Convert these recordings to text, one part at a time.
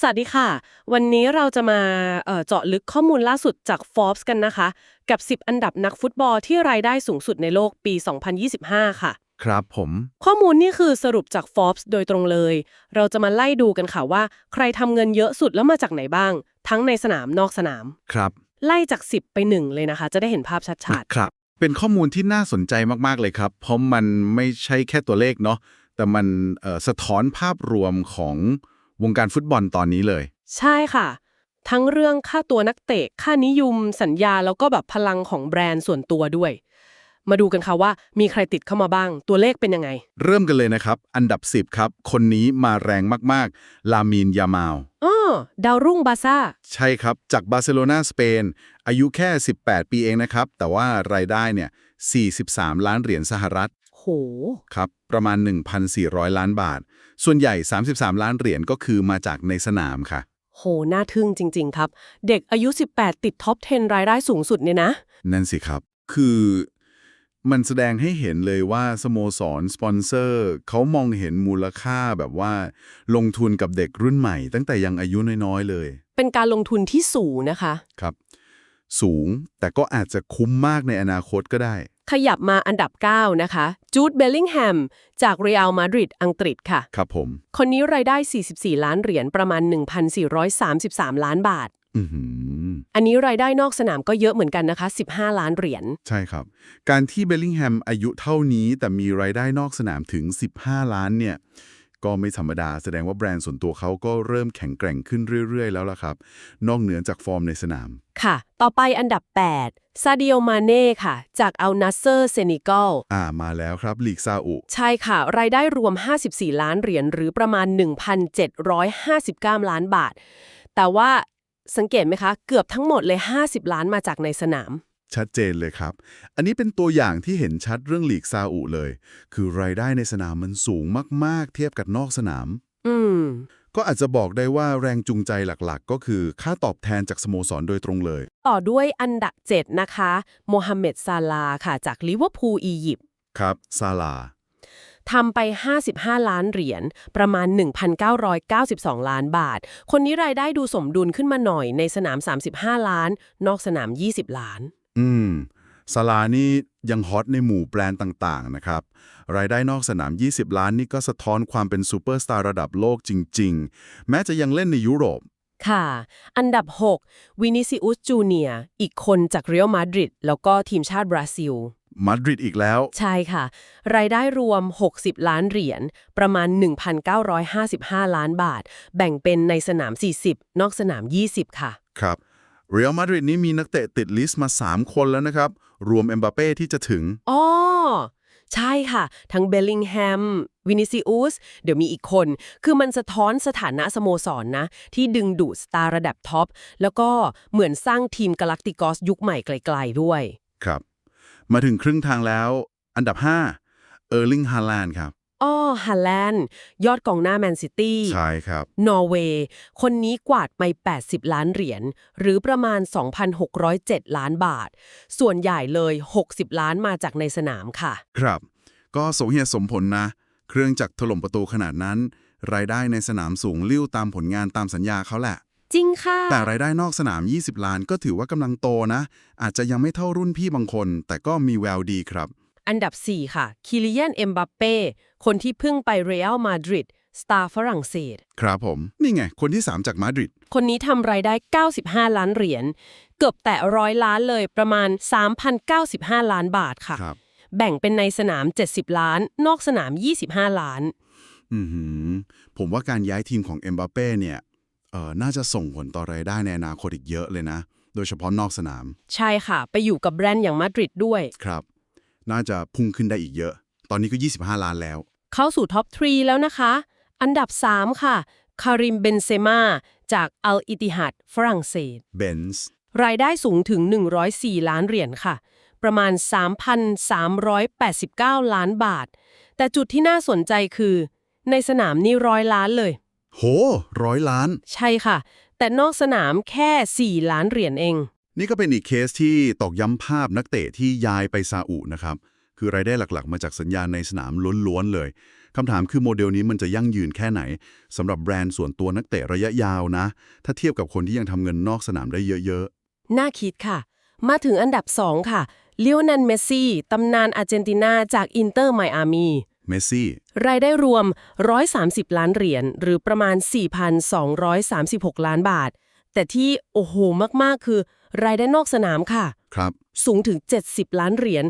สวัสดีค่ะ วันนี้เราจะมาเอ่อเจาะลึกข้อมูลล่าสุดจาก Forbes กันนะคะ กับ 10 อันดับนักฟุตบอลที่รายได้สูงสุดในโลกปี 2025 ค่ะ ครับผม ข้อมูลนี่คือสรุปจาก Forbes โดยตรงเลย เราจะมาไล่ดูกันค่ะว่า ใครทำเงินเยอะสุดแล้วมาจากไหนบ้าง ทั้งในสนามนอกสนาม ครับ ไล่จาก 10 ไป 1 เลยนะคะ จะได้เห็นภาพชัดครับ เป็นข้อมูลที่น่าสนใจมากๆเลยครับ เพราะมันไม่ใช่แค่ตัวเลขเนาะ แต่มันเอ่อสะท้อนภาพรวมของ วงการฟุตบอลตอนนี้เลยๆใช่ค่ะ ทั้งเรื่องค่าตัวนักเตะ ค่านิยม สัญญาแล้วก็แบบพลังของแบรนด์ส่วนตัวด้วย มาดูกันค่ะว่ามีใครติดเข้ามาบ้าง ตัวเลขเป็นยังไง เริ่มกันเลยนะครับ อันดับ 10 ครับ คนนี้มาแรงมากๆ ลามีนยามาลอ้อดาวรุ่งบาซ่า ใช่ครับ จากบาร์เซโลนาสเปน อายุแค่ 18 ปีเองนะครับ แต่ว่ารายได้เนี่ย 43 ล้านเหรียญสหรัฐโห ครับ ประมาณ 1,400 ล้านบาท ส่วนใหญ่ 33 ล้านเหรียญก็คือมาจากในสนามค่ะ โห น่าทึ่งจริง ๆ ครับ เด็กอายุ 18 ติดท็อป 10 รายได้สูงสุดเนี่ยนะ นั่นสิครับ คือมันแสดงให้เห็นเลยว่าสโมสร สปอนเซอร์ เขามองเห็นมูลค่าแบบว่า ลงทุนกับเด็กรุ่นใหม่ ตั้งแต่ยังอายุน้อยๆเลย เป็นการลงทุนที่สูงนะคะ ครับ สูงแต่ก็อาจจะคุ้มมากในอนาคตก็ได้ ขยับมาอันดับ 9 นะคะ จูดเบลลิงแฮม จากเรอัลมาดริดอังกฤษค่ะ ครับผม คนนี้รายได้ 44 ล้านเหรียญประมาณ 1,433 ล้านบาทอือหืออันนี้รายได้นอกสนามก็เยอะเหมือนกันนะคะ 15 ล้านเหรียญ ใช่ครับ การที่เบลลิงแฮมอายุเท่านี้แต่มีรายได้นอกสนามถึง 15 ล้านเนี่ย ก็ไม่ธรรมดาแสดงว่าแบรนด์ส่วนตัวเขาก็เริ่มแข็งแกร่งขึ้นเรื่อย ๆ แล้วล่ะครับ นอกเหนือจากฟอร์มในสนาม ค่ะ ต่อไปอันดับ 8 ซาดิโอมาเน่ค่ะ จากอัลนัสเซอร์เซนิกอลอ่ามาแล้วครับลีกซาอุ ใช่ค่ะ รายได้รวม 54 ล้านเหรียญหรือประมาณ 1,759 ล้านบาท แต่ว่าสังเกตไหมคะ เกือบทั้งหมดเลย 50 ล้านมาจากในสนาม ชัดเจนเลยครับ อันนี้เป็นตัวอย่างที่เห็นชัดเรื่องลีกซาอุเลย คือรายได้ในสนามมันสูงมาก ๆ เทียบกับนอกสนาม อืม ก็อาจจะบอกได้ว่าแรงจูงใจหลักๆ ก็คือค่าตอบแทนจากสโมสรโดยตรงเลย ต่อด้วยอันดับ 7 นะคะโมฮัมเหม็ดซาลาห์ค่ะ จากลิเวอร์พูลอียิปต์ครับซาลาทำไป 55 ล้านเหรียญ ประมาณ 1,992 ล้านบาท คนนี้รายได้ดูสมดุลขึ้นมาหน่อยในสนาม 35 ล้าน นอกสนาม 20 ล้าน อืมซาลานี่ยังฮอตในหมู่แบรนด์ต่าง ๆ นะครับ รายได้นอกสนาม 20 ล้านนี่ก็สะท้อนความเป็นซูเปอร์สตาร์ระดับโลกจริง ๆ แม้จะยังเล่นในยุโรป ค่ะ อันดับ 6 วินิซิอุส จูเนียอีกคนจากเรอัลมาดริดแล้วก็ทีมชาติบราซิล มาดริดอีกแล้ว ใช่ค่ะ รายได้รวม 60 ล้านเหรียญ ประมาณ 1,955 ล้านบาท แบ่งเป็นในสนาม 40 นอกสนาม 20 ค่ะ ครับ เรอัลมาดริดนี่มีนักเตะติดลิสต์มา 3 คนแล้วนะครับ รวมเอ็มบาเป้ที่จะถึง อ๋อ ใช่ค่ะ ทั้งเบลลิงแฮม วินิซิอุส เดี๋ยวมีอีกคน คือมันสะท้อนสถานะสโมสรนนะ ที่ดึงดูดสตาร์ระดับท็อป แล้วก็เหมือนสร้างทีมกาแล็กติกอสยุคใหม่ไกลๆด้วย ครับ มาถึงครึ่งทางแล้ว อันดับ 5 เออร์ลิงฮาแลนด์ครับ อ้อฮาแลนด์ยอดกองหน้าแมนซิตี้ ใช่ครับ นอร์เวย์ คนนี้กวาดไป 80 ล้านเหรียญ หรือประมาณ 2,607 ล้านบาท ส่วนใหญ่เลย 60 ล้านมาจากในสนามค่ะ ครับ ก็สมเหตุสมผลนะ เครื่องจักรถล่มประตูขนาดนั้น รายได้ในสนามสูงลิ้วตามผลงานตามสัญญาเขาแหละ จริงค่ะ แต่รายได้นอกสนาม 20 ล้านก็ถือว่ากำลังโตนะ อาจจะยังไม่เท่ารุ่นพี่บางคน แต่ก็มีแววดีครับ อันดับ 4 ค่ะ คิลิเยน เอ็มบัปเป้ คนที่เพิ่งไปเรอัลมาดริด สตาร์ฝรั่งเศส ครับผม นี่ไง คนที่ 3 จากมาดริด คนนี้ทำรายได้ 95 ล้านเหรียญ เกือบแตะร้อยล้านเลย ประมาณ 3,095 ล้านบาทค่ะ ครับ แบ่งเป็นในสนาม 70 ล้าน นอกสนาม 25 ล้าน อือหือ ผมว่าการย้ายทีมของเอ็มบาเป้เนี่ย เอ่อน่าจะส่งผลต่อรายได้ในอนาคตอีกเยอะเลยนะ โดยเฉพาะนอกสนาม ใช่ค่ะ ไปอยู่กับแบรนด์อย่างมาดริดด้วย ครับ น่าจะพุ่งขึ้นได้อีกเยอะ ตอนนี้ก็ 25 ล้านแล้ว เข้าสู่ท็อป3แล้วนะคะ อันดับ 3 ค่ะ คาริมเบนเซมาจากอัลอิติฮัดฝรั่งเศสเบนซ์รายได้สูงถึง 104 ล้านเหรียญค่ะ ประมาณ 3,389 ล้านบาท แต่จุดที่น่าสนใจคือ ในสนามนี่ร้อยล้านเลย โหร้อยล้าน ใช่ค่ะ แต่นอกสนามแค่ 4 ล้านเหรียญเอง นี่ก็เป็นอีกเคสที่ตอกย้ำภาพนักเตะที่ย้ายไปซาอุนะครับ คือรายได้หลักๆ มาจากสัญญาณในสนามล้วนๆเลยคำถามคือโมเดลนี้มันจะยั่งยืนแค่ไหนสำหรับแบรนด์ส่วนตัวนักเตะระยะยาวนะ ถ้าเทียบกับคนที่ยังทำเงินนอกสนามได้เยอะน่าคิดค่ะ มาถึงอันดับ 2 ค่ะเล o อนันเมสซี่ตำนานอาร์เจนตินาจากอินเตอร์ไมอามีๆเมสซี่รายได้รวม 130 ล้านเหรียญหรือประมาณ 4,236 ล้านบาท แต่ที่โอ้โหมากๆคือ รายได้นอกสนามค่ะ ครับ สูงถึง 70 ล้านเหรียญ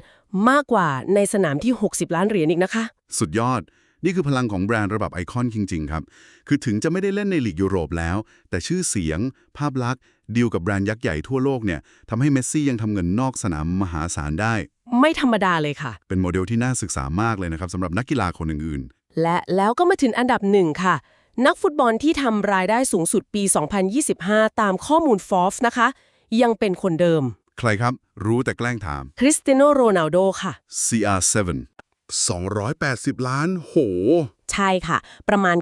มากกว่าในสนามที่ 60 ล้านเหรียญอีกนะคะ สุดยอด นี่คือพลังของแบรนด์ระดับไอคอนจริง ๆ ครับ คือถึงจะไม่ได้เล่นในลีกยุโรปแล้ว แต่ชื่อเสียง ภาพลักษณ์ดีลกับแบรนด์ยักษ์ใหญ่ทั่วโลกเนี่ยทำให้เมสซี่ยังทำเงินนอกสนามมหาศาลได้ ไม่ธรรมดาเลยค่ะ เป็นโมเดลที่น่าศึกษามากเลยนะครับสำหรับนักกีฬาคนอื่นและแล้วก็มาถึงอันดับหนึ่งค่ะ นักฟุตบอลที่ทำรายได้สูงสุดปี 2025 ตามข้อมูลฟอฟนะคะ ยังเป็นคนเดิมๆใครครับ รู้แต่แกล้งถาม คริสเตียโนโรนัลโดค่ะ CR7 280 ล้าน โห ใช่ค่ะ ประมาณ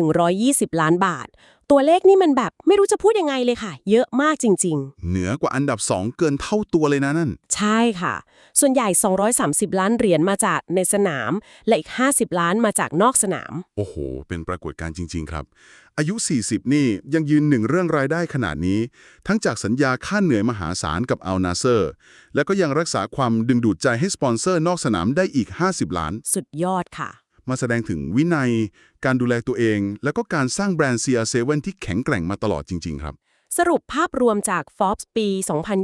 9,120 ล้านบาท ตัวเลขนี่มันแบบไม่รู้จะพูดยังไงเลยค่ะ เยอะมากจริง เหนือกว่าอันดับ 2 เกินเท่าตัวเลยนะนั่น ๆ ใช่ค่ะ ส่วนใหญ่ 230 ล้านเหรียญมาจากในสนาม และอีก 50 ล้านมาจากนอกสนาม โอ้โห เป็นปรากฏการณ์จริง ๆ ครับ อายุ 40 นี่ยังยืนหนึ่งเรื่องรายได้ขนาดนี้ ทั้งจากสัญญาค่าเหนื่อยมหาศาลกับอัลนาเซอร์ แล้วก็ยังรักษาความดึงดูดใจให้สปอนเซอร์นอกสนามได้อีก 50 ล้าน สุดยอดค่ะ มาแสดงถึงวินัย การดูแลตัวเอง แล้วก็การสร้างแบรนด์ CR7 ที่แข็งแกร่งมาตลอดจริง ๆ ครับ สรุปภาพรวมจาก Forbes ปี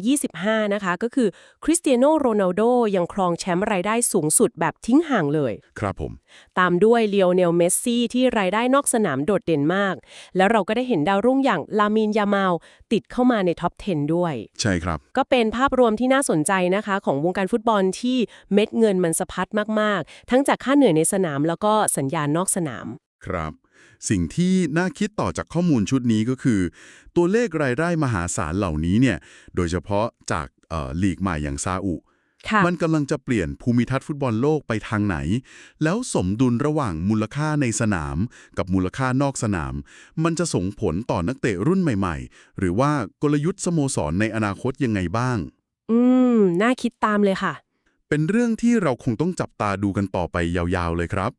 2025 นะคะ ก็คือคริสเตียโนโรนัลโดยังครองแชมป์รายได้สูงสุดแบบทิ้งห่างเลย ครับผม ตามด้วยเลียวเนลเมสซี่ที่รายได้นอกสนามโดดเด่นมาก แล้วเราก็ได้เห็นดาวรุ่งอย่างลามินยามาลติดเข้ามาในท็อป 10 ด้วย ใช่ครับ ก็เป็นภาพรวมที่น่าสนใจนะคะ ของวงการฟุตบอลที่เม็ดเงินมันสะพัดมาก ๆ ทั้งจากค่าเหนื่อยในสนามแล้วก็สัญญาณนอกสนาม ครับ สิ่งที่น่าคิดต่อจากข้อมูลชุดนี้ก็คือ ตัวเลขรายได้มหาศาลเหล่านี้เนี่ยโดยเฉพาะจากเอ่อลีกใหม่อย่างซาอุค่ะมันกำลังจะเปลี่ยนภูมิทัศน์ฟุตบอลโลกไปทางไหน แล้วสมดุลระหว่างมูลค่าในสนาม กับมูลค่านอกสนาม มันจะส่งผลต่อนักเตะรุ่นใหม่ ๆ หรือว่ากลยุทธ์สโมสรในอนาคตยังไงบ้าง อืม น่าคิดตามเลยค่ะ เป็นเรื่องที่เราคงต้องจับตาดูกันต่อไปยาวๆเลยครับ